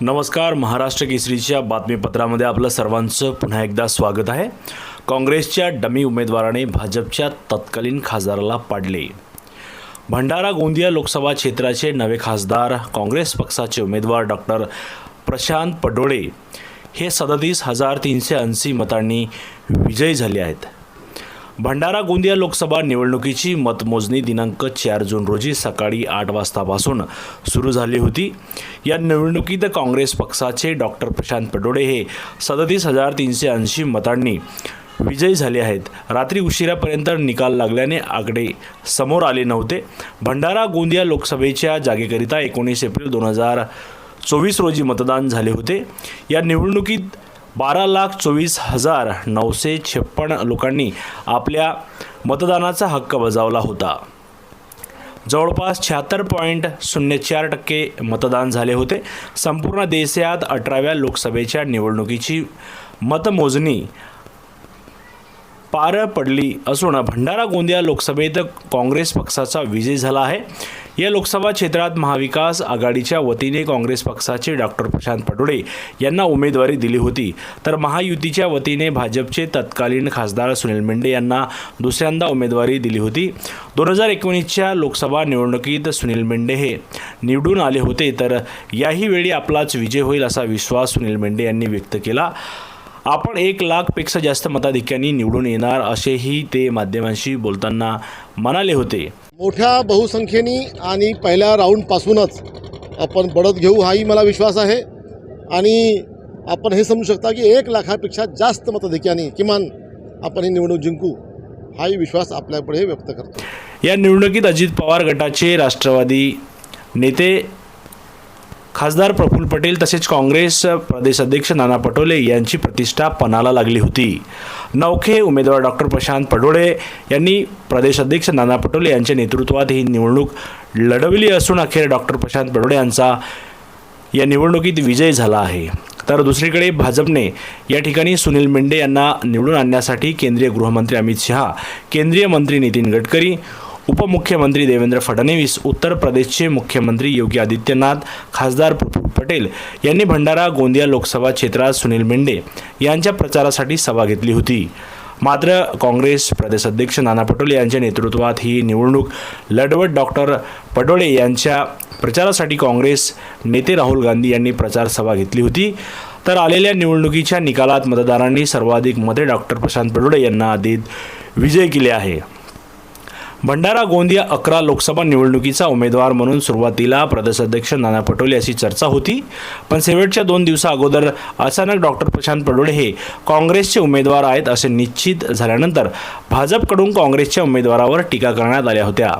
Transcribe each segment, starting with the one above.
नमस्कार महाराष्ट्र केसरीच्या बातमीपत्रामध्ये आपलं सर्वांचं पुन्हा एकदा स्वागत आहे. काँग्रेसच्या डमी उमेदवाराने भाजपच्या तत्कालीन खासदाराला पाडले. भंडारा गोंदिया लोकसभा क्षेत्राचे नवे खासदार काँग्रेस पक्षाचे उमेदवार डॉक्टर प्रशांत पडोळे हे सदतीस हजार तीनशे ऐंशी मतांनी विजयी झाले आहेत. भंडारा गोंदिया लोकसभा निवडणुकीची मतमोजणी दिनांक चार जून रोजी सकाळी आठ वाजतापासून सुरू झाली होती. या निवडणुकीत काँग्रेस पक्षाचे डॉक्टर प्रशांत पटोडे हे सदतीस हजार तीनशे ऐंशी मतांनी विजयी झाले आहेत. रात्री उशिरापर्यंत निकाल लागल्याने आकडे समोर आले नव्हते. भंडारा गोंदिया लोकसभेच्या जागेकरिता एकोणीस एप्रिल दोन हजार चोवीस रोजी मतदान झाले होते. या निवडणुकीत बारा लाख चोवीस हजार नऊशे छप्पन्न लोकांनी आपल्या मतदानाचा हक्क बजावला होता. जवळपास शहात्तर पॉईंट शून्य चार टक्के मतदान झाले होते. संपूर्ण देशात अठराव्या लोकसभेच्या निवडणुकीची मतमोजणी पार पडली असून भंडारा गोंदिया लोकसभेत काँग्रेस पक्षाचा विजय झाला आहे. या लोकसभा क्षेत्रात महाविकास आघाडीच्या वतीने काँग्रेस पक्षाचे डॉक्टर प्रशांत पटोळे यांना उमेदवारी दिली होती. तर महायुतीच्या वतीने भाजपचे तत्कालीन खासदार सुनील मेंढे यांना दुसऱ्यांदा उमेदवारी दिली होती. दोन हजार एकोणीसच्या लोकसभा निवडणुकीत सुनील मेंढे हे निवडून आले होते. तर याही वेळी आपलाच विजय होईल असा विश्वास सुनील मेंढे यांनी व्यक्त केला. आपण एक लाखपेक्षा जास्त मताधिक्यांनी निवडून येणार असेही ते माध्यमांशी बोलताना म्हणाले होते. मोठ्या बहुसंख्येने आणि पहिल्या राऊंडपासूनच आपण बढत घेऊ हाही मला विश्वास आहे. आणि आपण हे समजू शकता की एक लाखापेक्षा जास्त मताधिक्याने किमान आपण ही निवडणूक जिंकू हाही विश्वास आपल्यापुढे व्यक्त करतो. या निवडणुकीत अजित पवार गटाचे राष्ट्रवादी नेते खासदार प्रफुल्ल पटेल तसेच काँग्रेस प्रदेश अध्यक्ष नाना पटोले यांची प्रतिष्ठा पणाला लागली होती. नौखे उमेदवार डॉक्टर प्रशांत पडोळे यांनी प्रदेश अध्यक्ष नाना पटोले यांच्या नेतृत्वात ही निवडणूक लढवली असून अखेर डॉक्टर प्रशांत पडोळे यांचा या निवडणुकीत विजय झाला आहे. तर दुसरीकडे भाजपने या ठिकाणी सुनील मेंढे यांना निवडून आणण्यासाठी केंद्रीय गृहमंत्री अमित शहा केंद्रीय मंत्री नितीन गडकरी उपमुख्यमंत्री देवेंद्र फडणवीस उत्तर प्रदेशचे मुख्यमंत्री योगी आदित्यनाथ खासदार प्रफुल्ल पटेल यांनी भंडारा गोंदिया लोकसभा क्षेत्रात सुनील मेंढे यांच्या प्रचारासाठी सभा घेतली होती. मात्र काँग्रेस प्रदेश अध्यक्ष नाना पटोले यांच्या नेतृत्वात ही निवडणूक लढवत डॉक्टर पडोळे यांच्या प्रचारासाठी काँग्रेस नेते राहुल गांधी यांनी प्रचार सभा घेतली होती. तर आलेल्या निवडणुकीच्या निकालात मतदारांनी सर्वाधिक मते डॉक्टर प्रशांत पटोले यांना देत विजय केले आहे. भंडारा गोंदिया अकरा लोकसभा निवडणुकीचा उमेदवार म्हणून सुरुवातीला प्रदेशाध्यक्ष नाना पटोले अशी चर्चा होती. पण शेवटच्या दोन दिवसा अगोदर अचानक डॉक्टर प्रशांत पडोळे हे काँग्रेसचे उमेदवार आहेत असे निश्चित झाल्यानंतर भाजपकडून काँग्रेसच्या उमेदवारावर टीका करण्यात आल्या होत्या.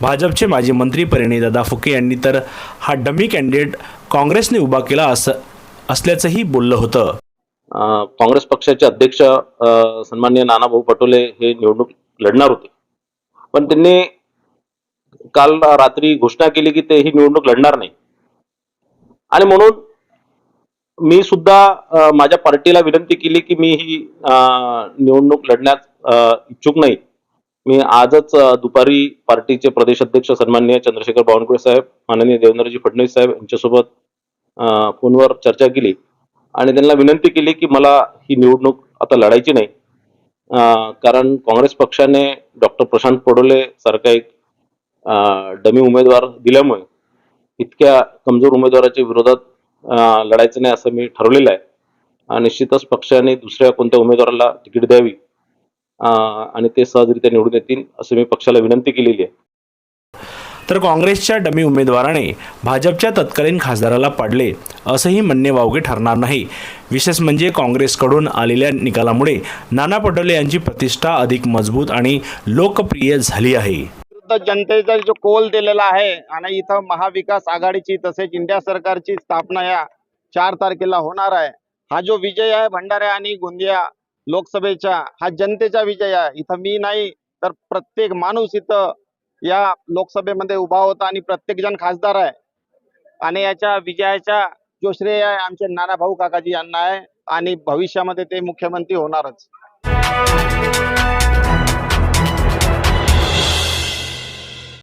भाजपचे माजी मंत्री परिणीदादा फुके यांनी तर हा डमी कॅन्डिडेट काँग्रेसने उभा केला असं असल्याचंही बोललं होतं. काँग्रेस पक्षाचे अध्यक्ष सन्मान्य सन्माननीय नानाभाऊ पटोले हे निवडणूक लढणार होते. पण त्यांनी काल रात्री घोषणा केली की ते ही निवडणूक लढणार नाही. आणि म्हणून मी सुद्धा माझ्या पार्टीला विनंती केली की मी ही निवडणूक लढण्यास इच्छुक नाही. मी आजच दुपारी पार्टीचे प्रदेश अध्यक्ष सन्माननीय चंद्रशेखर बावनकुळे साहेब माननीय देवेंद्रजी फडणवीस साहेब यांच्यासोबत फोनवर चर्चा केली. आणि त्यांना विनंती केली की मला ही निवडणूक आता लढायची नाही. कारण काँग्रेस पक्षाने डॉक्टर प्रशांत पडोले सारखा एक डमी उमेदवार दिल्यामुळे इतक्या कमजोर उमेदवाराच्या विरोधात लढायचं नाही असं मी ठरवलेलं आहे. आणि निश्चितच पक्षाने दुसऱ्या कोणत्या उमेदवाराला तिकीट द्यावी आणि ते सहजरित्या निवडून येतील असं मी पक्षाला विनंती केलेली आहे. तर काँग्रेसच्या डमी उमेदवाराने भाजपच्या तत्कालीन खासदाराला पाडले असंही म्हणणे वावगे ठरणार नाही. विशेष म्हणजे काँग्रेसकडून आलेल्या निकालामुळे नाना पटोले यांची प्रतिष्ठा अधिक मजबूत आणि लोकप्रिय झाली आहे. जनतेचा जो कोल दिलेला आहे आणि इथं महाविकास आघाडीची तसेच इंडिया सरकारची स्थापना या चार तारखेला होणार आहे. हा जो विजय आहे भंडारा आणि गोंदिया लोकसभेचा हा जनतेचा विजय आहे. इथं मी नाही तर प्रत्येक माणूस इथं या लोकसभेमध्ये उभा होता आणि प्रत्येक जण खासदार आहे. आणि याच्या विजयाचा जो श्रेय आहे आमचे नाना भाऊ काकाजी यांना आहे आणि भविष्यामध्ये ते मुख्यमंत्री होणारच.